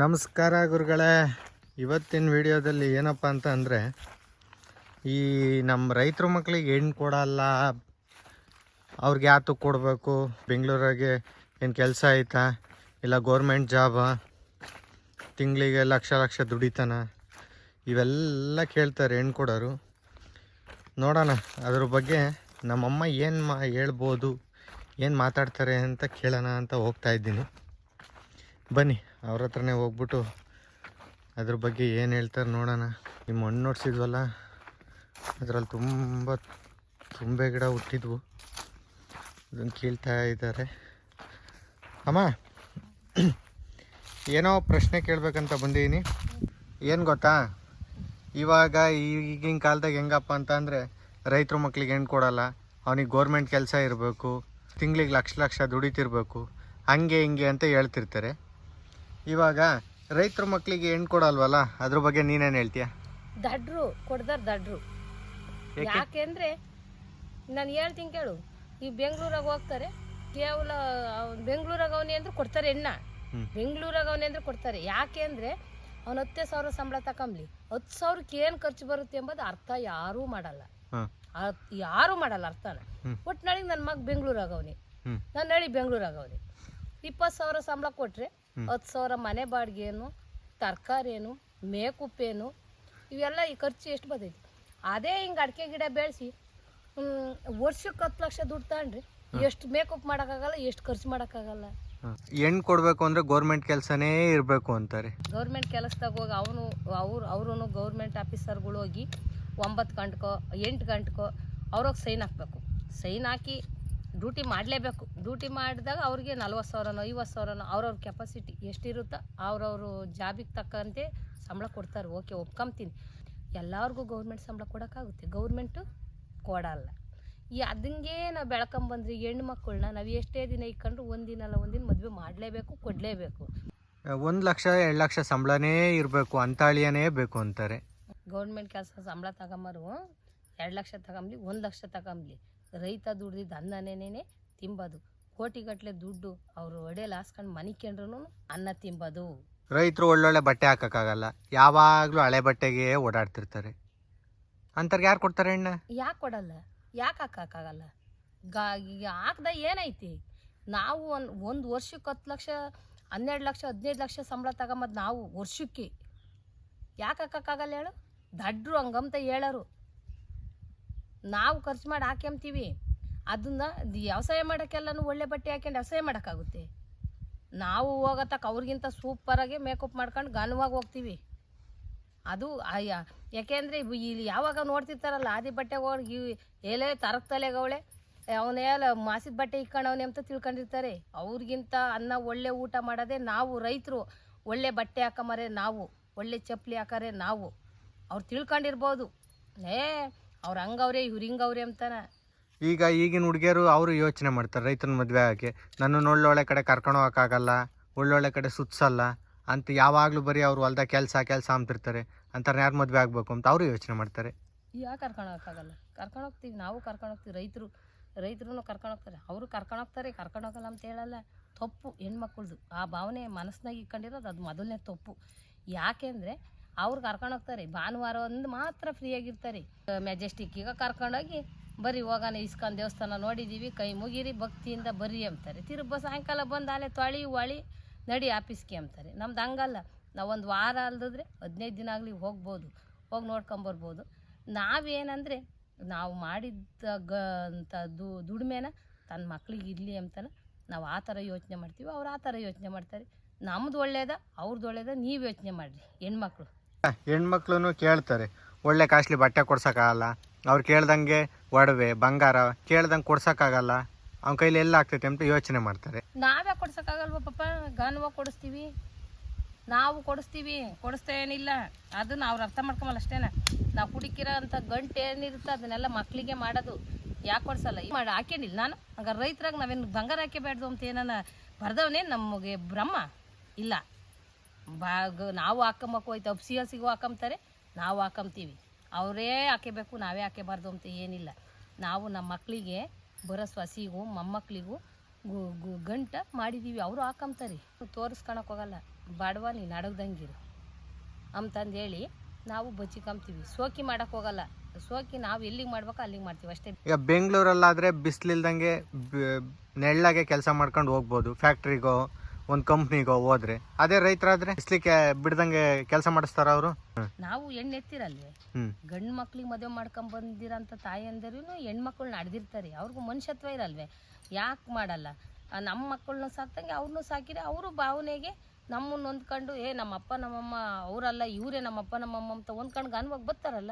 ನಮಸ್ಕಾರ ಗುರುಗಳೇ. ಇವತ್ತಿನ ವಿಡಿಯೋದಲ್ಲಿ ಏನಪ್ಪ ಅಂತ ಅಂದರೆ, ಈ ನಮ್ಮ ರೈತರ ಮಕ್ಕಳಿಗೆ ಹೆಣ್ಣು ಕೊಡಲ್ಲ, ಅವ್ರಿಗೆ ಯಾತು ಕೊಡಬೇಕು, ಬೆಂಗಳೂರಾಗೆ ಏನು ಕೆಲಸ ಆಯ್ತಾ ಇಲ್ಲ ಗೌರ್ಮೆಂಟ್ ಜಾಬ ತಿಂಗಳಿಗೆ ಲಕ್ಷ ಲಕ್ಷ ದುಡಿತಾನ, ಇವೆಲ್ಲ ಕೇಳ್ತಾರೆ ಹೆಣ್ಣು ಕೊಡೋರು. ನೋಡೋಣ, ಅದ್ರ ಬಗ್ಗೆ ನಮ್ಮಮ್ಮ ಏನು ಮಾ, ಹೇಳ್ಬೋದು, ಏನು ಮಾತಾಡ್ತಾರೆ ಅಂತ ಕೇಳೋಣ ಅಂತ ಹೋಗ್ತಾ ಇದ್ದೀನಿ. ಬನ್ನಿ. ಅವ್ರ ಹತ್ರನೇ ಹೋಗ್ಬಿಟ್ಟು ಅದ್ರ ಬಗ್ಗೆ ಏನು ಹೇಳ್ತಾರೆ ನೋಡೋಣ. ಈ ಮಣ್ಣು ನೋಡ್ಸಿದ್ವಲ್ಲ? ಅದರಲ್ಲಿ ತುಂಬ ತುಂಬೆ ಗಿಡ ಹುಟ್ಟಿದ್ವು. ಅದನ್ನು ಕೀಳ್ತಾ ಇದ್ದಾರೆ. ಅಮ್ಮ, ಏನೋ ಪ್ರಶ್ನೆ ಕೇಳಬೇಕಂತ ಬಂದಿದ್ದೀನಿ ಏನು ಗೊತ್ತಾ? ಇವಾಗ ಈಗಿನ ಕಾಲದಾಗ ಹೆಂಗಪ್ಪ ಅಂತ ಅಂದರೆ ರೈತರ ಮಕ್ಳಿಗೆ ಹೆಣ್ಣು ಕೊಡಲ್ಲ. ಅವನಿಗೆ ಗೋರ್ಮೆಂಟ್ ಕೆಲಸ ಇರಬೇಕು. ತಿಂಗ್ಳಿಗೆ ಲಕ್ಷ ಲಕ್ಷ ದುಡಿತಿರ್ಬೇಕು. ಹಂಗೆ ಹಿಂಗೆ ಅಂತ ಹೇಳ್ತಿರ್ತಾರೆ. ಇವಾಗ ರೈತರ ಮಕ್ಕಳಿಗೆ ಹೆಣ್ಣು ಕೊಡಲ್ವಲ್ಲ? ಅದ್ರ ಬಗ್ಗೆ ನೀನೇನು ಹೇಳ್ತೀಯ? ದಡ್ರು ಕೊಡ್ದಾರ ದಡ್ರು. ಯಾಕೆ? ಯಾಕೆಂದ್ರೆ ನಾನು ಹೇಳ್ತೀನಿ ಕೇಳು. ಈ ಬೆಂಗಳೂರಾಗ ಹೋಗ್ತಾರೆ ಕೇವಲ ಬೆಂಗಳೂರಾಗ ಅವನಿ ಅಂದ್ರೆ ಕೊಡ್ತಾರೆ ಹೆಣ್ಣ. ಬೆಂಗಳೂರಾಗ ಅವನಿ ಅಂದ್ರೆ ಕೊಡ್ತಾರೆ. ಯಾಕೆ ಅಂದ್ರೆ ಅವ್ನು ಹತ್ತೇ ಸಾವಿರ ಸಂಬಳ ತಕೊಂಬ್ಲಿ. ಹತ್ತು ಸಾವಿರಕ್ಕೆ ಏನು ಖರ್ಚು ಬರುತ್ತೆ ಎಂಬುದು ಅರ್ಥ ಯಾರೂ ಮಾಡಲ್ಲ. ಯಾರು ಮಾಡಲ್ಲ ಅರ್ಥನ. ಒಟ್ಟು ನನ್ನ ಮಗ ಬೆಂಗಳೂರಾಗವನಿ ಹ್ಞೂ ನನ್ನ ನಳಿ ಬೆಂಗಳೂರಾಗವನಿ ಇಪ್ಪತ್ತು ಸಾವಿರ ಸಂಬಳ ಕೊಟ್ಟರೆ. ಹತ್ತು ಸಾವಿರ ಮನೆ ಬಾಡಿಗೆ ಏನು ತರಕಾರಿ ಏನು ಮೇಕುಪ್ಪೇನು ಏನು ಇವೆಲ್ಲ ಈ ಖರ್ಚು ಎಷ್ಟು ಬರ್ತೈತಿ? ಅದೇ ಹಿಂಗೆ ಅಡಿಕೆ ಗಿಡ ಬೆಳೆಸಿ ವರ್ಷಕ್ಕೆ ಹತ್ತು ಲಕ್ಷ ದುಡ್ಡು ತಗೊಂಡ್ರಿ ಎಷ್ಟು ಮೇಕಪ್ ಮಾಡೋಕ್ಕಾಗಲ್ಲ ಎಷ್ಟು ಖರ್ಚು ಮಾಡೋಕ್ಕಾಗಲ್ಲ. ಹೆಣ್ಣು ಕೊಡಬೇಕು ಅಂದರೆ ಗೌರ್ಮೆಂಟ್ ಕೆಲಸನೇ ಇರಬೇಕು ಅಂತಾರೆ. ಗೌರ್ಮೆಂಟ್ ಕೆಲಸದಾಗ ಹೋಗಿ ಅವನು ಅವ್ರು ಅವರು ಗೌರ್ಮೆಂಟ್ ಆಫೀಸರ್ಗಳು ಹೋಗಿ ಒಂಬತ್ತು ಗಂಟೆಗೋ ಎಂಟು ಗಂಟೆಗೋ ಅವ್ರಿಗೆ ಸೈನ್ ಹಾಕಬೇಕು. ಸೈನ್ ಹಾಕಿ ಡ್ಯೂಟಿ ಮಾಡಲೇಬೇಕು. ಡ್ಯೂಟಿ ಮಾಡಿದಾಗ ಅವ್ರಿಗೆ ನಲ್ವತ್ತು ಸಾವಿರನೋ ಐವತ್ತು ಸಾವಿರನೋ ಅವ್ರವ್ರ ಕೆಪಾಸಿಟಿ ಎಷ್ಟಿರುತ್ತೋ ಅವ್ರವ್ರ ಜಾಬಿಗೆ ತಕ್ಕಂತೆ ಸಂಬಳ ಕೊಡ್ತಾರೆ. ಓಕೆ ಒಪ್ಕೊಂತೀನಿ. ಎಲ್ಲರಿಗೂ ಗೌರ್ಮೆಂಟ್ ಸಂಬಳ ಕೊಡೋಕ್ಕಾಗುತ್ತೆ. ಗೌರ್ಮೆಂಟು ಕೊಡಲ್ಲ. ಈ ಅದಂಗೆ ನಾವು ಬೆಳ್ಕೊಂಬಂದ್ರಿ ಹೆಣ್ಣು ಮಕ್ಕಳನ್ನ ನಾವು ಎಷ್ಟೇ ದಿನ ಇಕ್ಕೊಂಡ್ರು ಒಂದಿನ ಅಲ್ಲ ಒಂದಿನ ಮದುವೆ ಮಾಡಲೇಬೇಕು ಕೊಡಲೇಬೇಕು. ಒಂದು ಲಕ್ಷ ಎರಡು ಲಕ್ಷ ಸಂಬಳನೇ ಇರಬೇಕು ಅಂತಾಳಿಯನೇ ಬೇಕು ಅಂತಾರೆ. ಗೌರ್ಮೆಂಟ್ ಕೆಲಸ ಸಂಬಳ ತಗೊಂಬರು ಎರಡು ಲಕ್ಷ ತಗೊಂಬ್ಲಿ ಒಂದು ಲಕ್ಷ ತಗೊಂಬ್ಲಿ. ರೈತ ದುಡ್ದಿದ್ದ ಅನ್ನನೇನೆ ತಿಂಬೋದು. ಕೋಟಿಗಟ್ಟಲೆ ದುಡ್ಡು ಅವರು ಒಡೆಯಲ್ಲಿ ಹಾಸ್ಕೊಂಡು ಮನಿಕೊಂಡ್ರು ಅನ್ನ ತಿಂಬೋದು. ರೈತರು ಒಳ್ಳೊಳ್ಳೆ ಬಟ್ಟೆ ಹಾಕೋಕ್ಕಾಗಲ್ಲ. ಯಾವಾಗಲೂ ಹಳೆ ಬಟ್ಟೆಗೆ ಓಡಾಡ್ತಿರ್ತಾರೆ. ಅಂತರ್ಗೆ ಯಾರು ಕೊಡ್ತಾರೆ ಅಣ್ಣ ಯಾಕೆ ಕೊಡಲ್ಲ? ಯಾಕೆ ಹಾಕೋಕ್ಕಾಗಲ್ಲ? ಗಾ ಈಗ ಹಾಕ್ದ ಏನೈತಿ? ನಾವು ಒಂದು ಒಂದು ವರ್ಷಕ್ಕೆ ಹತ್ತು ಲಕ್ಷ ಹನ್ನೆರಡು ಲಕ್ಷ ಹದಿನೈದು ಲಕ್ಷ ಸಂಬಳ ತಗೊಂಬದು ನಾವು ವರ್ಷಕ್ಕೆ. ಯಾಕೆ ಹಾಕೋಕ್ಕಾಗಲ್ಲ ಹೇಳು? ದಡ್ರು ಹಂಗಂತ ಹೇಳೋರು. ನಾವು ಖರ್ಚು ಮಾಡಿ ಹಾಕ್ಯಂತೀವಿ ಅದನ್ನ ವ್ಯವಸಾಯ ಮಾಡೋಕ್ಕೆಲ್ಲನೂ ಒಳ್ಳೆ ಬಟ್ಟೆ ಹಾಕ್ಯಂಡು ವ್ಯವಸಾಯ ಮಾಡೋಕ್ಕಾಗುತ್ತೆ. ನಾವು ಹೋಗತ್ತಕ್ಕ ಅವ್ರಿಗಿಂತ ಸೂಪರಾಗಿ ಮೇಕಪ್ ಮಾಡ್ಕೊಂಡು ಘನವಾಗಿ ಹೋಗ್ತೀವಿ. ಅದು ಅಯ್ಯ, ಯಾಕೆಂದರೆ ಇಲ್ಲಿ ಯಾವಾಗ ನೋಡ್ತಿರ್ತಾರಲ್ಲ ಆದಿ ಬಟ್ಟೆ ಹೋಗಿ ಎಲೆ ತರಕ್ ತಲೆಗವಳೆ ಅವನೇ ಮಾಸಿದ ಬಟ್ಟೆ ಇಕ್ಕೊಂಡವನೇ ಅಂತ ತಿಳ್ಕೊಂಡಿರ್ತಾರೆ. ಅವ್ರಿಗಿಂತ ಅನ್ನ ಒಳ್ಳೆ ಊಟ ಮಾಡೋದೇ ನಾವು ರೈತರು ಒಳ್ಳೆ ಬಟ್ಟೆ ಹಾಕೊಂಬರೆ ನಾವು, ಒಳ್ಳೆ ಚಪ್ಪಲಿ ಹಾಕರೆ ನಾವು. ಅವ್ರು ತಿಳ್ಕೊಂಡಿರ್ಬೋದು. ಏ ಅವ್ರು ಹಂಗವ್ರೆ ಇವ್ರು ಹಿಂಗವ್ರೆ ಅಂತಾನ. ಈಗ ಈಗಿನ ಹುಡುಗಿಯರು ಅವರು ಯೋಚನೆ ಮಾಡ್ತಾರೆ ರೈತನ ಮದುವೆ ಆಗಿ ನನ್ನನ್ನು ಒಳ್ಳೊಳ್ಳೆ ಕಡೆ ಕರ್ಕೊಂಡು ಹೋಗೋಕ್ಕಾಗಲ್ಲ ಒಳ್ಳೊಳ್ಳೆ ಕಡೆ ಸುತ್ಸಲ್ಲ ಅಂತ ಯಾವಾಗಲೂ ಬರೀ ಅವ್ರು ಹೊಲ್ದಾಗ ಕೆಲಸ ಕೆಲಸ ಅಂತಿರ್ತಾರೆ. ಅಂತಾರೆ ಯಾರು ಮದುವೆ ಆಗಬೇಕು? ಅಂತ ಅವರು ಯೋಚನೆ ಮಾಡ್ತಾರೆ. ಯಾಕೆ ಕರ್ಕೊಂಡು ಹೋಗೋಕ್ಕಾಗಲ್ಲ ಕರ್ಕೊಂಡು ಹೋಗ್ತೀವಿ ನಾವು ಕರ್ಕೊಂಡು ಹೋಗ್ತೀವಿ. ರೈತರು ರೈತರು ಕರ್ಕೊಂಡು ಹೋಗ್ತಾರೆ. ಅವರು ಕರ್ಕೊಂಡು ಹೋಗ್ತಾರೆ ಕರ್ಕೊಂಡು ಹೋಗಲ್ಲ ಅಂತ ಹೇಳಲ್ಲ. ತಪ್ಪು ಹೆಣ್ಮಕ್ಳದು. ಆ ಭಾವನೆ ಮನಸ್ಸಿನಾಗ ಇಟ್ಕೊಂಡಿರೋದು ಅದು ಮೊದಲನೇ ತಪ್ಪು. ಯಾಕೆಂದರೆ ಅವ್ರು ಕರ್ಕೊಂಡು ಹೋಗ್ತಾರೆ. ಭಾನುವಾರ ಒಂದು ಮಾತ್ರ ಫ್ರೀಯಾಗಿರ್ತಾರೆ ಮೆಜೆಸ್ಟಿಕ್ಕಿಗೆ ಕರ್ಕೊಂಡೋಗಿ ಬರೀ ಹೋಗೋಣ ಇಸ್ಕೊಂಡು ದೇವಸ್ಥಾನ ನೋಡಿದ್ದೀವಿ ಕೈ ಮುಗಿರಿ, ಭಕ್ತಿಯಿಂದ ಬರ್ರಿ ಅಂತಾರೆ. ತಿರುಗಿ ಬಸ್ ಸಾಯಂಕಾಲ ಬಂದು ಅಲ್ಲೇ ತೊಳಿ, ಒಳಿ, ನಡಿ ಆಫೀಸ್ಗೆ ಅಂತಾರೆ. ನಮ್ದು ಹಂಗಲ್ಲ. ನಾವು ಒಂದು ವಾರ ಅಲ್ದಿದ್ರೆ ಹದಿನೈದು ದಿನ ಆಗಲಿ ಹೋಗ್ಬೋದು. ಹೋಗಿ ನೋಡ್ಕೊಂಬರ್ಬೋದು ನಾವೇನಂದರೆ ನಾವು ಮಾಡಿದ್ದ ಗ, ಅಂತ ದುಡಿಮೆನ ತನ್ನ ಮಕ್ಳಿಗೆ ಇರಲಿ ಅಂತನ ನಾವು ಆ ಥರ ಯೋಚನೆ ಮಾಡ್ತೀವಿ. ಅವ್ರು ಆ ಥರ ಯೋಚನೆ ಮಾಡ್ತಾರೆ. ನಮ್ದು ಒಳ್ಳೇದ ಅವ್ರದ್ದು ಒಳ್ಳೇದ, ನೀವು ಯೋಚನೆ ಮಾಡಿರಿ. ಹೆಣ್ಮಕ್ಳು. ಹೆಣ್ಮಕ್ಳು ಕೇಳ್ತಾರೆ, ಒಳ್ಳೆ ಕಾಸ್ಟ್ಲಿ ಬಟ್ಟೆ ಕೊಡ್ಸೋಕ್ಕಾಗಲ್ಲ? ಅವ್ರು ಕೇಳ್ದಂಗೆ ಒಡವೆ, ಬಂಗಾರ ಕೇಳ್ದಂಗೆ ಕೊಡ್ಸೋಕ್ಕಾಗಲ್ಲ? ಅವ್ನ ಕೈಲಿ ಎಲ್ಲ ಆಗ್ತೈತೆ ಅಂತ ಯೋಚನೆ ಮಾಡ್ತಾರೆ. ನಾವೇ ಕೊಡ್ಸೋಕ್ಕಾಗಲ್ವ ಪಾಪ? ಗನ್ವ ಕೊಡಿಸ್ತೀವಿ. ನಾವು ಕೊಡಿಸ್ತೀವಿ. ಕೊಡಿಸ್ತಾ ಏನಿಲ್ಲ. ಅದನ್ನ ಅವ್ರು ಅರ್ಥ ಮಾಡ್ಕೊಂಬಲ್ಲ ಅಷ್ಟೇನೆ. ನಾವು ಕುಡಿಕಿರೋ ಅಂಥ ಗಂಟು ಏನಿರುತ್ತೆ ಅದನ್ನೆಲ್ಲ ಮಕ್ಕಳಿಗೆ ಮಾಡೋದು. ಯಾಕೆ ಕೊಡ್ಸಲ್ಲ? ಮಾಡಿ ಹಾಕೇನಿಲ್ಲ ನಾನು. ಹಂಗಾರೆ ರೈತರಾಗ ನಾವೇನು ಬಂಗಾರ ಹಾಕೇಬೇಡ್ದು ಅಂತ ಏನಾನ ಬರ್ದವನೇ ನಮಗೆ ಬ್ರಹ್ಮ. ಇಲ್ಲ. ಬಾಗ ನಾವು ಹಾಕೊಂಬಕ್ಕೆ ಹೋಯ್ತು ಅಪ್ಸಿ ಹಸಿಗೂ ಹಾಕೊಂತಾರೆ ನಾವು ಹಾಕೊಂತೀವಿ ಅವರೇ ಹಾಕಬೇಕು ನಾವೇ ಹಾಕಬಾರ್ದು ಅಂತ ಏನಿಲ್ಲ. ನಾವು ನಮ್ಮ ಮಕ್ಕಳಿಗೆ ಬರೋ ಸೊಸಿಗೂ ಮೊಮ್ಮಕ್ಕಳಿಗೂ ಗು ಗು, ಗಂಟ ಮಾಡಿದ್ದೀವಿ ಅವರು ಹಾಕೊಂತಾರೆ ತೋರಿಸ್ಕೊಳಕ್ಕೆ ಹೋಗಲ್ಲ. ಬಡವ, ನೀನು ಅಡಗ್ದಂಗಿರು. ಅಂತಂದೇಳಿ ನಾವು ಬಚ್ಚಿಕೊಂಬ್ತೀವಿ. ಸೋಕಿ ಮಾಡೋಕ್ಕೆ ಹೋಗಲ್ಲ. ಸೋಕಿ ನಾವು ಎಲ್ಲಿಗೆ ಮಾಡ್ಬೇಕು ಅಲ್ಲಿಗೆ ಮಾಡ್ತೀವಿ ಅಷ್ಟೇ. ಈಗ ಬೆಂಗಳೂರಲ್ಲಾದರೆ ಬಿಸಿಲಿಲ್ದಂಗೆ ನೆಳ್ಳಾಗೆ ಕೆಲಸ ಮಾಡ್ಕೊಂಡು ಹೋಗ್ಬೋದು. ಫ್ಯಾಕ್ಟ್ರಿಗೋ ಒಂದು ಕಂಪ್ನಿಗೋ ಹೋದ್ರೆ. ಅದೇ ರೈತರಾದ್ರೆ ಬಿಸ್ಲಿಕ್ಕೆ ಬಿಡ್ದಂಗೆ ಕೆಲಸ ಮಾಡಿಸ್ತಾರ ಅವರು? ನಾವು ಹೆಣ್ಣು ಎತ್ತಿರಲ್ವೇ? ಹ್ಮ್. ಗಂಡು ಮಕ್ಳಿಗೆ ಮದುವೆ ಮಾಡ್ಕೊಂಡ್ ಬಂದಿರೋಂಥ ತಾಯಂದಿರೂ ಹೆಣ್ಮಕ್ಳನ್ನ ನಡೆದಿರ್ತಾರೆ ಅವ್ರಿಗೂ ಮನುಷ್ಯತ್ವ ಇರಲ್ವೇ? ಯಾಕೆ ಮಾಡಲ್ಲ? ಆ, ನಮ್ಮ ಮಕ್ಕಳನ್ನ ಸಾಕ್ದಂಗೆ ಅವ್ರನ್ನೂ ಸಾಕಿದ್ರೆ ಅವರು ಭಾವನೆಗೆ ನಮ್ಮನ್ನ ಹೊಂದ್ಕೊಂಡು ಏ ನಮ್ಮಪ್ಪ ನಮ್ಮಮ್ಮ ಅವರಲ್ಲ ಇವರೇ ನಮ್ಮಪ್ಪ ನಮ್ಮಮ್ಮ ಅಂತ ಹೊಂದ್ಕೊಂಡು ಗನ್ವಾಗ ಬರ್ತಾರಲ್ಲ.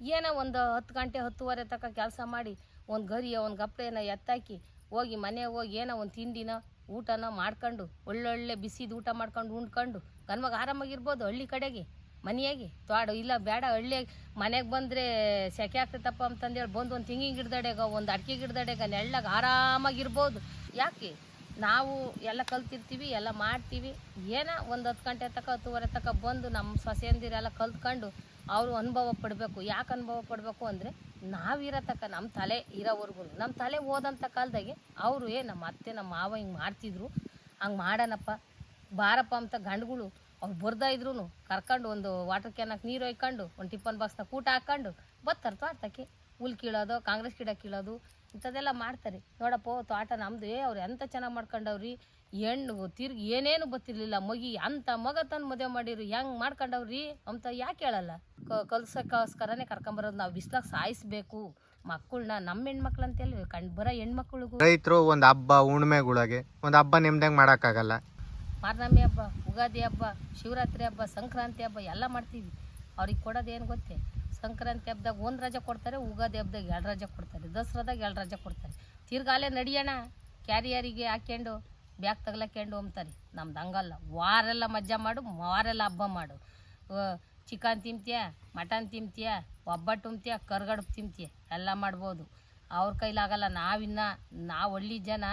ಏನೋ ಒಂದು ಹತ್ತು ಗಂಟೆ ಹತ್ತುವರೆ ತನಕ ಕೆಲಸ ಮಾಡಿ ಒಂದು ಗರಿಯ ಒಂದು ಗಪ್ಪೆನ ಎತ್ತಾಕಿ ಹೋಗಿ ಮನೆಗೆ ಹೋಗಿ ಏನೋ ಒಂದು ತಿಂಡಿನ ಊಟನ ಮಾಡ್ಕೊಂಡು, ಒಳ್ಳೊಳ್ಳೆ ಬಿಸಿದು ಊಟ ಮಾಡ್ಕೊಂಡು ಉಂಡ್ಕೊಂಡು ಗನ್ವಾಗ ಆರಾಮಾಗಿರ್ಬೋದು ಹಳ್ಳಿ ಕಡೆಗೆ, ಮನೆಯಾಗಿ. ತ್ವಾಡು ಇಲ್ಲ ಬೇಡ ಹಳ್ಳಿ ಮನೆಗೆ ಬಂದರೆ ಸೆಕೆ ಆಗ್ತೈತಪ್ಪ ಅಂತಂದೇಳಿ ಬಂದು ಒಂದು ತೆಂಗಿನ ಗಿಡದಡೆಗ, ಒಂದು ಅಡಿಕೆ ಗಿಡದಡೆಗ ನೆಳ್ಳಾಗ ಆರಾಮಾಗಿರ್ಬೋದು. ಯಾಕೆ? ನಾವು ಎಲ್ಲ ಕಲ್ತಿರ್ತೀವಿ, ಎಲ್ಲ ಮಾಡ್ತೀವಿ. ಏನೋ ಒಂದು ಹತ್ತು ಗಂಟೆ ತಕ, ಹತ್ತುವರೆ ತಕ ಬಂದು ನಮ್ಮ ಸೊಸೆಯಂದಿರೆಲ್ಲ ಕಲ್ತ್ಕೊಂಡು ಅವರು ಅನುಭವ ಪಡಬೇಕು. ಯಾಕೆ ಅನುಭವ ಪಡಬೇಕು ಅಂದರೆ ನಾವಿರೋ ತಕ ನಮ್ಮ ತಲೆ ಇರೋವರೆಗೂ ನಮ್ಮ ತಲೆ ಹೋದಂಥ ಕಾಲದಾಗೆ ಅವರು, ಏ, ನಮ್ಮ ಅತ್ತೆ, ನಮ್ಮ ಮಾವ ಹಿಂಗೆ ಮಾಡ್ತಿದ್ರು, ಹಂಗೆ ಮಾಡೋಣಪ್ಪ ಬಾರಪ್ಪ ಅಂತ ಗಂಡುಗಳು ಅವ್ರು ಬರ್ದಾ ಇದ್ರು ಕರ್ಕೊಂಡು ಒಂದು ವಾಟರ್ ಕ್ಯಾನಕ್ಕೆ ನೀರು ಒಯ್ಕೊಂಡು, ಒಂದು ಟಿಫನ್ ಬಾಕ್ಸ್ನಾಗ ಕೂಟ ಹಾಕ್ಕೊಂಡು ಬರ್ತಾರೆ ತೋಟಕ್ಕೆ ಹುಲ್ ಕೀಳೋದು, ಕಾಂಗ್ರೆಸ್ ಗಿಡ ಕೀಳೋದು, ಇಂಥದ್ದೆಲ್ಲ ಮಾಡ್ತಾರೆ. ನೋಡಪ್ಪ ತೋಟ ನಮ್ಮದು ಏ, ಅವ್ರು ಎಂತ ಚೆನ್ನಾಗಿ ಮಾಡ್ಕೊಂಡವ್ರಿ. ಹೆಣ್ಣು, ತಿರ್ಗಿ ಏನೇನು ಗೊತ್ತಿರಲಿಲ್ಲ, ಮಗಿ ಅಂಥ ಮಗ ತಂದು ಮದುವೆ ಮಾಡಿರು, ಹೆಂಗೆ ಮಾಡ್ಕೊಂಡವ್ರಿ? ಅಂತ ಯಾಕೆ ಹೇಳಲ್ಲ? ಕ ಕಲ್ಸಕ್ಕೋಸ್ಕರನೇ ಕರ್ಕೊಂಬರೋದು. ನಾವು ಬಿಸ್ಲಾಗ ಸಾಯಿಸ್ಬೇಕು. ಮಕ್ಕಳನ್ನ ನಮ್ಮ ಹೆಣ್ಮಕ್ಳು ಅಂತೇಳಿ ಕಂಡು ಬರೋ ಹೆಣ್ಮಕ್ಳಿಗೂ. ರೈತರು ಒಂದು ಹಬ್ಬ ಹುಣ್ಮೆಗಳಾಗೆ ಒಂದು ಹಬ್ಬ ನಿಮ್ದಂಗೆ ಮಾಡೋಕ್ಕಾಗಲ್ಲ. ಮಾರ್ನಮಿ ಹಬ್ಬ ಉಗಾದಿ ಹಬ್ಬ ಶಿವರಾತ್ರಿ ಹಬ್ಬ ಸಂಕ್ರಾಂತಿ ಹಬ್ಬ ಎಲ್ಲ ಮಾಡ್ತೀವಿ. ಅವ್ರಿಗೆ ಕೊಡೋದು ಏನು ಗೊತ್ತೇ? ಸಂಕ್ರಾಂತಿ ಹಬ್ಬದಾಗ ಒಂದು ರಜೆ ಕೊಡ್ತಾರೆ ಉಗಾದಿ ಹಬ್ಬದಾಗ ಎರಡು ರಜೆ ಕೊಡ್ತಾರೆ ದಸರಾದಾಗ ಎರಡು ರಜೆ ಕೊಡ್ತಾರೆ. ತಿರ್ಗಾಲೆ ನಡಿಯೋಣ ಕ್ಯಾರಿಯರಿಗೆ ಹಾಕ್ಯಂಡು ಬ್ಯಾಗ್ ತಗ್ಲಾಕ್ಯಂಡು ಹೋಗ್ತಾರೆ ನಮ್ದು ಹಂಗಲ್ಲ. ವಾರೆಲ್ಲ ಮಜ್ಜಾ ಮಾಡು ವಾರೆಲ್ಲ ಹಬ್ಬ ಮಾಡು. ಚಿಕನ್ ತಿಂತೀಯ ಮಟನ್ ತಿಂತೀಯ ಒಬ್ಬಟ್ಟು ಉಂಬ್ತೀಯ ಕರ್ಗಡುಬು ತಿಂತೀಯ ಎಲ್ಲ ಮಾಡ್ಬೋದು. ಅವ್ರ ಕೈಲಾಗಲ್ಲ ನಾವಿನ್ನ ನಾವು ಒಳ್ಳೆ ಜನ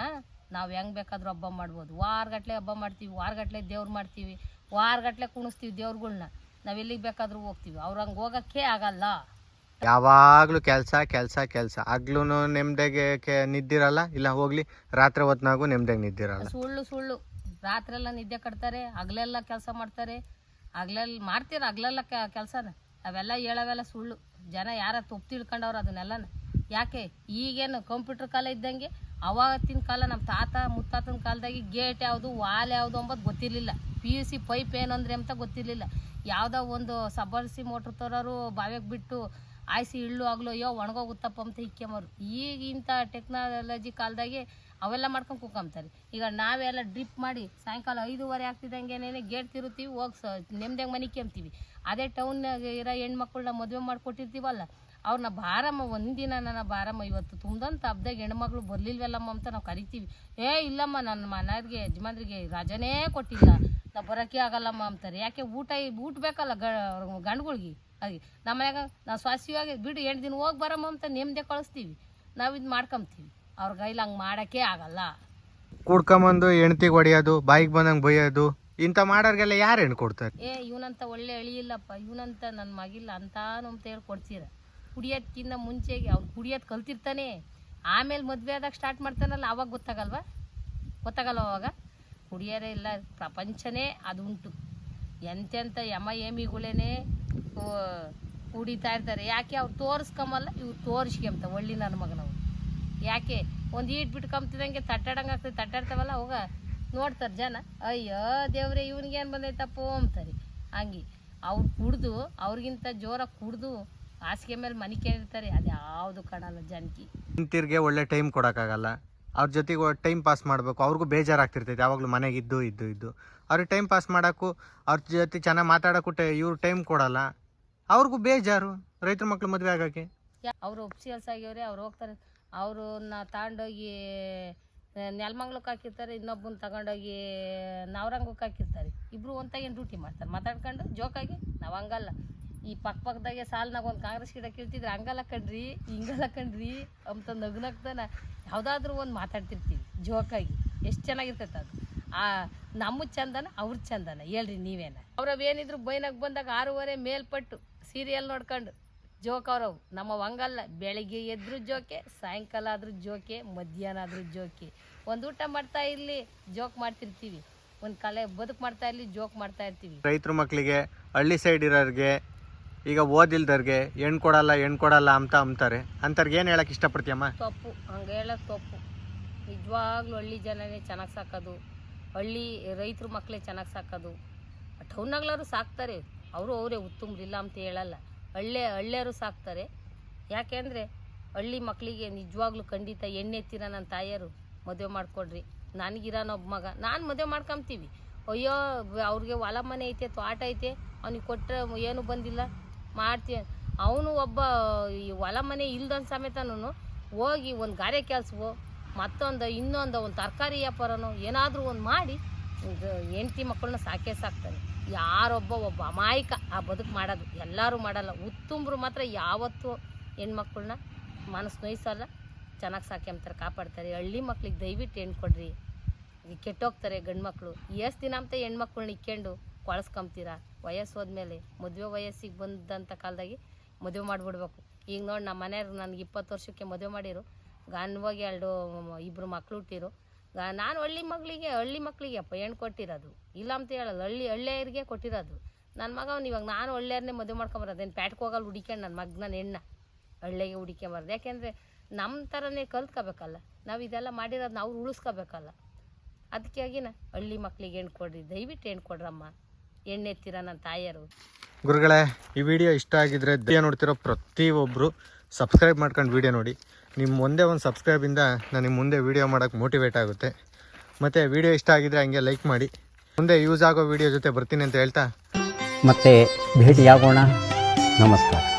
ನಾವು ಹೆಂಗೆ ಬೇಕಾದ್ರೂ ಹಬ್ಬ ಮಾಡ್ಬೋದು. ವಾರಗಟ್ಲೆ ಹಬ್ಬ ಮಾಡ್ತೀವಿ ವಾರಗಟ್ಲೆ ದೇವ್ರು ಮಾಡ್ತೀವಿ ವಾರಗಟ್ಲೆ ಕುಣಿಸ್ತೀವಿ ದೇವ್ರುಗಳ್ನ. ನಾವು ಎಲ್ಲಿಗೆ ಬೇಕಾದ್ರೂ ಹೋಗ್ತೀವಿ. ಅವ್ರು ಹಂಗೆ ಹೋಗೋಕ್ಕೆ ಆಗಲ್ಲ. ಯಾವಾಗಲೂ ಕೆಲಸ ಕೆಲಸ ಕೆಲಸ. ಹಗ್ಲೂ ನೆಮ್ಮದಿಗೆ ಕೆ ನಿದ್ದಿರಲ್ಲ? ಇಲ್ಲ ಹೋಗ್ಲಿ ರಾತ್ರಿ ಹೊತ್ನಾಗೂ ನೆಮ್ಮದಿಗೆ ನಿದ್ದಿರಲ್ಲ. ಸುಳ್ಳು ಸುಳ್ಳು. ರಾತ್ರೆಲ್ಲ ನಿದ್ದೆ ಕಟ್ತಾರೆ ಹಗಲೆಲ್ಲ ಕೆಲಸ ಮಾಡ್ತಾರೆ. ಹಗ್ಲೆಲ್ಲ ಮಾಡ್ತೀರ ಹಗ್ಲೆಲ್ಲ ಕೆಲಸನ? ಅವೆಲ್ಲ ಹೇಳೋವೆಲ್ಲ ಸುಳ್ಳು. ಜನ ಯಾರ ತೊಪ್ಪು ತಿಳ್ಕೊಂಡವ್ರು ಅದನ್ನೆಲ್ಲನ? ಯಾಕೆ? ಈಗೇನು ಕಂಪ್ಯೂಟರ್ ಕಾಲ ಇದ್ದಂಗೆ ಅವಾಗಿನ ಕಾಲ ನಮ್ಮ ತಾತ ಮುತ್ತಾತನ ಕಾಲದಾಗಿ ಗೇಟ್ ಯಾವುದು, ವಾಲ್ ಯಾವುದು ಅಂಬೋದು ಗೊತ್ತಿರಲಿಲ್ಲ. ಪಿ ಯು ಸಿ ಪೈಪ್ ಏನಂದ್ರೆ ಅಂತ ಗೊತ್ತಿರಲಿಲ್ಲ. ಯಾವುದೋ ಒಂದು ಸಬರ್ಸಿ ಮೋಟ್ರ್ ತರೋರು ಬಾವಿಗೆ ಬಿಟ್ಟು ಆಯ್ಸಿ ಇಳ್ಳು ಆಗ್ಲು, ಅಯ್ಯೋ ಒಣಗೋಗುತ್ತಪ್ಪ ಅಂತ ಇಕ್ಕೆಮರು ಈಗ ಇಂಥ ಟೆಕ್ನಾಲಜಿ ಕಾಲದಾಗೆ ಅವೆಲ್ಲ ಮಾಡ್ಕೊಂಡು ಕುಕ್ಕೊಂಬ್ತಾರೆ ಈಗ ನಾವೆಲ್ಲ ಡ್ರಿಪ್ ಮಾಡಿ ಸಾಯಂಕಾಲ ಐದೂವರೆ ಆಗ್ತಿದ್ದಂಗೆನೇ ಗೇಟ್ ತಿರುತ್ತೀವಿ ಹೋಗಿ ಸ ನೆಮ್ಮದಿಯಾಗಿ ಮನೆ ಕೆಮ್ತೀವಿ. ಅದೇ ಟೌನ್ನಾಗ ಇರೋ ಹೆಣ್ಮಕ್ಳನ್ನ ಮದುವೆ ಮಾಡಿಕೊಟ್ಟಿರ್ತೀವಲ್ಲ ಅವ್ರನ್ನ ಬಾರಮ್ಮ, ಒಂದಿನ ನನ್ನ ಬಾರಮ್ಮ, ಇವತ್ತು ತುಂಬಂತ ಹಬ್ದಾಗ ಹೆಣ್ಮಗಳು ಬರಲಿಲ್ವಲ್ಲಮ್ಮ ಅಂತ ನಾವು ಕರಿತೀವಿ. ಏ, ಇಲ್ಲಮ್ಮ, ನನ್ನ ಮನೆಯವ್ರಿಗೆ, ಯಜಮಾನ್ರಿಗೆ ರಜನೇ ಕೊಟ್ಟಿಲ್ಲ. ನಾವು ಬರೋಕ್ಕೆ ಆಗಲ್ಲಮ್ಮ ಅಂತಾರೆ ಯಾಕೆ ಊಟ ಊಟ ಬೇಕಲ್ಲ ಗಂಡುಗಳಿಗೆ? ಹಾಗೆ. ನಮ್ಮ ಮನ್ಯಾಗ ನಾವು ಸ್ವಾಸಿಯಾಗಿ ಬಿಡು, ಎಂಟು ದಿನ ಹೋಗಿ ಬರಮ್ಮ ಅಂತ ನೆಮ್ಮದಿ ಕಳಿಸ್ತೀವಿ. ನಾವು ಇದು ಮಾಡ್ಕೊಂತೀವಿ ಅವ್ರ ಕೈಲಿ ಹಂಗೆ ಮಾಡೋಕ್ಕೆ ಆಗಲ್ಲ. ಕುಡ್ಕೊಂಬಂದು ಹೆಣ್ತಿಗೆ ಹೊಡೆಯೋದು ಬಾಯಿಗೆ ಬಂದಂಗೆ ಬೈಯೋದು ಇಂಥ ಮಾಡೋರಿಗೆಲ್ಲ ಯಾರು ಹೆಣ್ಣು ಕೊಡ್ತಾರೆ? ಏ ಇವನಂತ ಒಳ್ಳೆ ಅಳಿಯಿಲ್ಲಪ್ಪ ಇವನಂತ ನನ್ನ ಮಗಿಲ್ಲ ಅಂತ ಹೇಳಿ ಕೊಡ್ತೀರ. ಕುಡಿಯೋದ್ಕಿಂತ ಮುಂಚೆಗೆ ಅವ್ರು ಕುಡಿಯೋದು ಕಲ್ತಿರ್ತಾನೆ. ಆಮೇಲೆ ಮದುವೆ ಆದಾಗ ಸ್ಟಾರ್ಟ್ ಮಾಡ್ತಾನಲ್ಲ ಅವಾಗ ಗೊತ್ತಾಗಲ್ವಾ? ಗೊತ್ತಾಗಲ್ಲ ಅವಾಗ? ಕುಡಿಯೋರೇ ಇಲ್ಲ ಪ್ರಪಂಚನೇ ಅದು ಉಂಟು ಎಂತೆಂಥ ಯಮ ಏಮಿಗಳೇನೆ ಕುಡಿತಾ ಇರ್ತಾರೆ. ಯಾಕೆ ಅವ್ರು ತೋರಿಸ್ಕೊಂಬಲ್ಲ ಇವ್ರು ತೋರಿಸ್ಕೊಂತ ಒಳ್ಳೆ ನನ್ನ ಮಗನವು ಯಾಕೆ? ಒಂದು ಈಟ್ ಕಂಪ್ತಿದಂಗೆ ತಟ್ಟಾಡಂಗೆ ಆಗ್ತದೆ ತಟ್ಟಾಡ್ತಾವಲ್ಲ ಅವಾಗ? ನೋಡ್ತಾರೆ ಜನ. ಅಯ್ಯೋ ದೇವ್ರೆ ಇವ್ನಿಗೆ ಏನು ಬಂದೈತಪ್ಪೋ ಅಂತಾರೆ. ಹಂಗೆ ಅವ್ರು ಕುಡ್ದು ಅವ್ರಿಗಿಂತ ಜೋರಾಗಿ ಕುಡ್ದು ಹಾಸಿಗೆ ಮೇಲೆ ಮನೆ ಕೇಳಿರ್ತಾರೆ ಅದು ಯಾವುದು ಕಾಣಲ್ಲ ಜನಕ್ಕೆ ಹೆಂಡ್ತಿರ್ಗೆ ಒಳ್ಳೆ ಟೈಮ್ ಕೊಡೋಕ್ಕಾಗಲ್ಲ. ಅವ್ರ ಜೊತೆಗೆ ಟೈಮ್ ಪಾಸ್ ಮಾಡಬೇಕು. ಅವ್ರಿಗೂ ಬೇಜಾರಾಗ್ತಿರ್ತೈತೆ. ಯಾವಾಗಲೂ ಮನೆಗೆ ಇದ್ದು ಇದ್ದು ಇದ್ದು. ಅವ್ರಿಗೆ ಟೈಮ್ ಪಾಸ್ ಮಾಡೋಕ್ಕೂ ಅವ್ರ ಜೊತೆ ಚೆನ್ನಾಗಿ ಮಾತಾಡೋಕ್ಕೂ ಟೈ ಇವ್ರು ಟೈಮ್ ಕೊಡಲ್ಲ. ಅವ್ರಿಗೂ ಬೇಜಾರು. ರೈತರ ಮಕ್ಳು ಮದುವೆ ಆಗೋಕ್ಕೆ. ಅವರು ಒಪ್ಸಿಯಲ್ಸ್ ಆಗ್ಯವ್ರೆ ಅವ್ರು ಹೋಗ್ತಾರೆ. ಅವ್ರನ್ನ ತಗೊಂಡೋಗಿ ನೆಲಮಂಗ್ಲಕ್ಕೆ ಹಾಕಿರ್ತಾರೆ, ಇನ್ನೊಬ್ಬನ ತಗೊಂಡೋಗಿ ನವರಂಗಕ್ಕೆ ಹಾಕಿರ್ತಾರೆ. ಇಬ್ರು ಏನು ಡ್ಯೂಟಿ ಮಾಡ್ತಾರೆ. ಮಾತಾಡ್ಕೊಂಡು ಜೋಕಾಗಿ, ನಾವು ಹಂಗಲ್ಲ. ಈ ಪಕ್ಕ ಪಕ್ಕದಾಗೆ ಸಾಲ್ನಾಗ ಒಂದು ಕಾಂಗ್ರೆಸ್ ಗಿಡ ಕೀಳ್ತಿದ್ರೆ ಹಂಗಲ್ಲ ಕಣ್ರಿ, ಹಿಂಗಲ್ಲ ಕಣ್ರಿ ಅಂತ ನಗ್ನಗ್ತಾನ ಯಾವುದಾದ್ರೂ ಒಂದು ಮಾತಾಡ್ತಿರ್ತೀವಿ, ಜೋಕಾಗಿ. ಎಷ್ಟು ಚೆನ್ನಾಗಿರ್ತೈತೆ ಅದು. ಆ ನಮ್ಮ ಚಂದನ ಅವ್ರ ಚಂದನ. ಹೇಳ್ರಿ ನೀವೇನ? ಅವ್ರವೇನಿದ್ರು ಬೈನಾಗ ಬಂದಾಗ ಆರೂವರೆ ಮೇಲ್ಪಟ್ಟು ಸೀರಿಯಲ್ ನೋಡ್ಕೊಂಡು ಜೋಕ್ ಅವ್ರವು ನಮ್ಮ ಹಂಗಲ್ಲ ಬೆಳಿಗ್ಗೆ ಎದ್ರು ಜೋಕೆ ಸಾಯಂಕಾಲ ಆದರೂ ಜೋಕೆ ಮಧ್ಯಾಹ್ನ ಆದರೂ ಜೋಕೆ. ಒಂದು ಊಟ ಮಾಡ್ತಾ ಇರಲಿ ಜೋಕ್ ಮಾಡ್ತಿರ್ತೀವಿ. ಒಂದು ಕಲೆ ಬದುಕು ಮಾಡ್ತಾ ಇರಲಿ ಜೋಕ್ ಮಾಡ್ತಾ ಇರ್ತೀವಿ. ರೈತರ ಮಕ್ಕಳಿಗೆ ಹಳ್ಳಿ ಸೈಡ್ ಇರೋರಿಗೆ ಈಗ ಓದಿಲ್ದವ್ರಿಗೆ ಹೆಣ್ಣು ಕೊಡಲ್ಲ ಹೆಣ್ಣು ಕೊಡಲ್ಲ ಅಂತ ಅಂತಾರೆ. ಅಂಥವ್ರಿಗೆ ಏನು ಹೇಳಕ್ಕೆ ಇಷ್ಟಪಡ್ತೀಯಮ್ಮ? ತಪ್ಪು. ಹಂಗೆ ಹೇಳೋದು ತಪ್ಪು. ನಿಜವಾಗ್ಲೂ ಹಳ್ಳಿ ಜನನೇ ಚೆನ್ನಾಗಿ ಸಾಕೋದು. ಹಳ್ಳಿ ರೈತರ ಮಕ್ಕಳೇ ಚೆನ್ನಾಗಿ ಸಾಕೋದು. ಟೌನಾಗ್ಲವರು ಸಾಕ್ತಾರೆ. ಅವರು ಅವರೇ ಉತ್ತುಂಬ್ರಿಲ್ಲ ಅಂತ ಹೇಳಲ್ಲ. ಹಳ್ಳಿ ಹಳ್ಳಿಯರು ಸಾಕ್ತಾರೆ. ಯಾಕೆಂದರೆ ಹಳ್ಳಿ ಮಕ್ಕಳಿಗೆ ನಿಜವಾಗ್ಲೂ ಖಂಡಿತ ಎಣ್ಣೆ ತೀರ ನನ್ನ ತಾಯಿಯರು ಮದುವೆ ಮಾಡಿಕೊಡ್ರಿ. ನನಗಿರೋನೊಬ್ಬ ಮಗ. ನಾನು ಮದುವೆ ಮಾಡ್ಕೊಂತೀವಿ ಅಯ್ಯೋ, ಅವ್ರಿಗೆ ಹೊಲ ಮನೆ ಐತೆ, ತೋಟ ಐತೆ, ಅವ್ನಿಗೆ ಕೊಟ್ಟರೆ ಏನು ಬಂದಿಲ್ಲ. ಮಾಡ್ತೀಯ. ಅವನು ಒಬ್ಬ ಈ ಹೊಲ ಮನೆ ಇಲ್ದನ್ ಸಮೇತನೂ ಹೋಗಿ ಒಂದು ಗಾರೆ ಕೆಲಸವೋ, ಮತ್ತೊಂದು ಇನ್ನೊಂದು ಒಂದು ತರಕಾರಿ ವ್ಯಾಪಾರನೋ ಏನಾದರೂ ಒಂದು ಮಾಡಿ ಹೆಂಡತಿ ಮಕ್ಕಳನ್ನ ಸಾಕೇ ಸಾಕ್ತಾನೆ. ಯಾರೊಬ್ಬ ಒಬ್ಬ ಅಮಾಯಕ ಆ ಬದುಕು ಮಾಡೋದು. ಎಲ್ಲರೂ ಮಾಡಲ್ಲ. ಉತ್ತುಂಬರು ಮಾತ್ರ ಯಾವತ್ತೂ ಹೆಣ್ಮಕ್ಳನ್ನ ಮನಸ್ಸು ನೋಯಿಸಲ್ಲ. ಚೆನ್ನಾಗಿ ಸಾಕ್ಯಂಬ್ತಾರೆ, ಕಾಪಾಡ್ತಾರೆ. ಹಳ್ಳಿ ಮಕ್ಳಿಗೆ ದಯವಿಟ್ಟು ಹೆಣ್ಣು ಕೊಡ್ರಿ ಈ ಕೆಟ್ಟೋಗ್ತಾರೆ ಗಂಡು ಮಕ್ಕಳು ಎಷ್ಟು ದಿನ ಅಂತ ಹೆಣ್ಮಕ್ಳನ್ನ ಇಕ್ಕೊಂಡು ಕೊಳಸ್ಕೊಂತೀರಾ ವಯಸ್ಸು ಹೋದ್ಮೇಲೆ ಮದುವೆ ವಯಸ್ಸಿಗೆ ಬಂದಂಥ ಕಾಲದಾಗಿ ಮದುವೆ ಮಾಡಿಬಿಡ್ಬೇಕು. ಈಗ ನೋಡಿ ನಮ್ಮ ಮನೆಯವ್ರು ನನಗೆ ಇಪ್ಪತ್ತು ವರ್ಷಕ್ಕೆ ಮದುವೆ ಮಾಡಿರು. ಗಂಡವಾಗಿ ಎರಡು ಇಬ್ಬರು ಮಕ್ಳು ಹುಟ್ಟಿರು. ನಾನು ಹಳ್ಳಿ ಮಗಳಿಗೆ ಹಳ್ಳಿ ಮಕ್ಕಳಿಗೆ ಅಪ್ಪ ಹೆಣ್ಣು ಕೊಟ್ಟಿರೋದು. ಇಲ್ಲ ಅಂತ ಹೇಳಲ್ಲ, ಹಳ್ಳಿ ಹಳ್ಳಿಯರಿಗೆ ಕೊಟ್ಟಿರೋದು. ನನ್ನ ಮಗ ಇವಾಗ ನಾನು ಹಳ್ಳಿಯವ್ರನ್ನೇ ಮದುವೆ ಮಾಡ್ಕೊಂಬರೋದು. ಏನು ಪ್ಯಾಟ್ಗೆ ಹೋಗಲ್ಲ ಹುಡಿಕೊಂಡು ನನ್ನ ಮಗನ ಹೆಣ್ಣ ಹಳ್ಳಿಗೆ ಹುಡಿಕೊಂಬಾರ್ದು ಯಾಕೆಂದರೆ ನಮ್ಮ ಥರನೇ ಕಲ್ತ್ಕೋಬೇಕಲ್ಲ. ನಾವು ಇದೆಲ್ಲ ಮಾಡಿರೋದು ನಾವು ಉಳಿಸ್ಕೋಬೇಕಲ್ಲ. ಅದಕ್ಕಾಗಿನ ಹಳ್ಳಿ ಮಕ್ಕಳಿಗೆ ಹೆಣ್ಣು ಕೊಡ್ರಿ. ದಯವಿಟ್ಟು ಹೆಣ್ಣು ಕೊಡ್ರಮ್ಮ. ಎಣ್ಣೆತ್ತಿರ ನನ್ನ ತಾಯಿಯರು. ಗುರುಗಳೇ, ಈ ವಿಡಿಯೋ ಇಷ್ಟ ಆಗಿದ್ರೆ ದಯ ನೋಡ್ತಿರೋ ಪ್ರತಿಯೊಬ್ಬರು ಸಬ್ಸ್ಕ್ರೈಬ್ ಮಾಡ್ಕೊಂಡು ವಿಡಿಯೋ ನೋಡಿ. ನಿಮ್ಮ ಒಂದೇ ಒಂದು ಸಬ್ಸ್ಕ್ರೈಬಿಂದ ನನಗೆ ಮುಂದೆ ವೀಡಿಯೋ ಮಾಡೋಕ್ಕೆ ಮೋಟಿವೇಟ್ ಆಗುತ್ತೆ. ಮತ್ತು ವಿಡಿಯೋ ಇಷ್ಟ ಆಗಿದ್ರೆ ಹಂಗೆ ಲೈಕ್ ಮಾಡಿ. ಮುಂದೆ ಯೂಸ್ ಆಗೋ ವಿಡಿಯೋ ಜೊತೆ ಬರ್ತೀನಿ ಅಂತ ಹೇಳ್ತಾ. ಮತ್ತೆ ಭೇಟಿಯಾಗೋಣ. ನಮಸ್ಕಾರ.